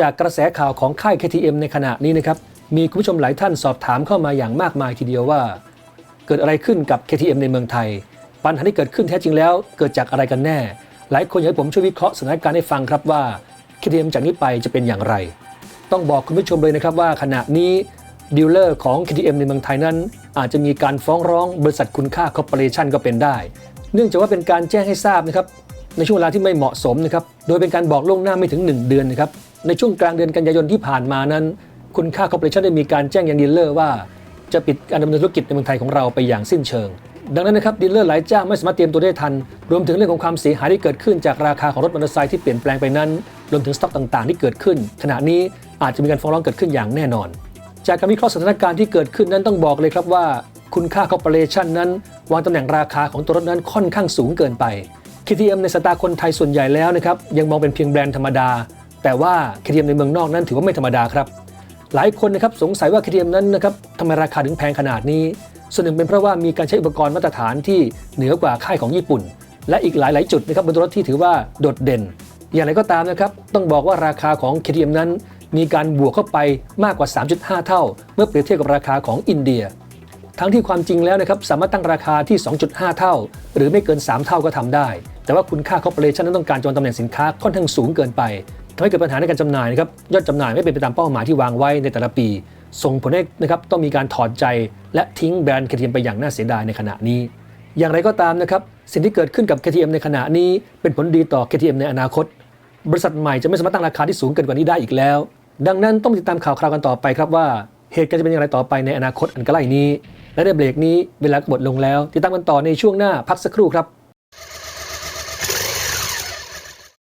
จากกระแสข่าวของค่าย KTM ในขณะนี้นะครับ มีคุณผู้ชมหลายท่านสอบถามเข้ามาอย่างมากมายทีเดียวว่า เกิดอะไรขึ้นกับ KTM ในเมืองไทย ปัญหาที่เกิดขึ้นแท้จริงแล้ว เกิดจากอะไรกันแน่ หลายคนอยากให้ผมช่วยวิเคราะห์สถานการณ์ให้ฟังครับว่า KTM จากนี้ไปจะเป็นอย่างไร ต้องบอกคุณผู้ชมเลยนะครับว่าขณะนี้ดีลเลอร์ของ KTM ในเมืองไทยนั้น อาจจะมีการฟ้องร้องบริษัทคุณค่าคอร์ปอเรชันก็เป็นได้ เนื่องจากว่าเป็นการแจ้งให้ทราบนะครับในช่วงเวลาที่ไม่เหมาะสมนะครับ โดยเป็นการบอกล่วงหน้าไม่ถึง 1 เดือนนะครับ ในช่วงกลางเดือนกันยายนที่ผ่านมานั้น คุณค่าคอร์ปอเรชันได้มีการแจ้งยังดีลเลอร์ว่า จะปิดการดำเนินธุรกิจในเมืองไทยของเราไปอย่างสิ้นเชิง ดังนั้นนะครับดีลเลอร์หลายเจ้าไม่สามารถเตรียมตัวได้ทัน รวมถึงเรื่องของความเสียหายที่เกิดขึ้นจากราคาของรถมอเตอร์ไซค์ที่เปลี่ยนแปลงไปนั้น รวมถึงสต็อกต่างๆ ที่เกิดขึ้น ขณะนี้อาจจะมีการฟ้องร้องเกิดขึ้นอย่างแน่นอน จากการวิเคราะห์สถานการณ์ที่เกิดขึ้นนั้นต้องบอกเลยครับว่า คุณค่าคอร์ปอเรชันนั้น วางตำแหน่งราคาของตัวรถนั้นค่อนข้างสูงเกินไป KTM ในสตาคนไทยส่วนใหญ่แล้วนะครับยังมองเป็นเพียงแบรนด์ธรรมดา แต่ว่า KTM ในเมืองนอกนั้นถือว่าไม่ธรรมดาครับ หลายคนนะครับสงสัยว่า KTM นั้นนะครับทำไมราคาถึงแพงขนาดนี้ ส่วนหนึ่งเป็นเพราะว่ามีการใช้อุปกรณ์มาตรฐานที่เหนือกว่าค่ายของญี่ปุ่น และอีกหลาย ๆ จุดนะครับบนรถที่ถือว่าโดดเด่น อย่างไรก็ตามนะครับต้องบอกว่าราคาของ KTM นั้น มีการบวกเข้าไปมากกว่า 3.5 เท่า เมื่อเปรียบเทียบกับราคาของอินเดีย ทั้งที่ความจริงแล้วนะครับสามารถตั้งราคาที่ 2.5 เท่า หรือไม่เกิน 3 เท่าก็ทำได้ แต่ว่าคุณค่าคอร์ปอเรชันนั้นต้องการจองตำแหน่งสินค้าค่อนข้างสูงเกินไป ทำให้เกิดปัญหาในการจำหน่ายนะครับยอดจำหน่ายไม่เป็นไปตามเป้าหมายที่วางไว้ในแต่ละปี ส่งผลให้นะครับต้องมีการถอดใจและทิ้งแบรนด์ KTM ไปอย่างน่าเสียดายในขณะนี้ อย่างไรก็ตามนะครับสิ่งที่เกิดขึ้นกับ KTM ในขณะนี้ เป็นผลดีต่อ KTM ในอนาคต บริษัทใหม่จะไม่สามารถตั้งราคาที่สูงเกินกว่านี้ได้อีกแล้ว ดังนั้นต้องติดตามข่าวคราวกันต่อไปครับว่าเหตุการณ์จะเป็นอย่างไรต่อไปในอนาคตอันใกล้นี้ และในเบรกนี้เวลาหมดลงแล้วติดตามกันต่อในช่วงหน้าพักสักครู่ครับ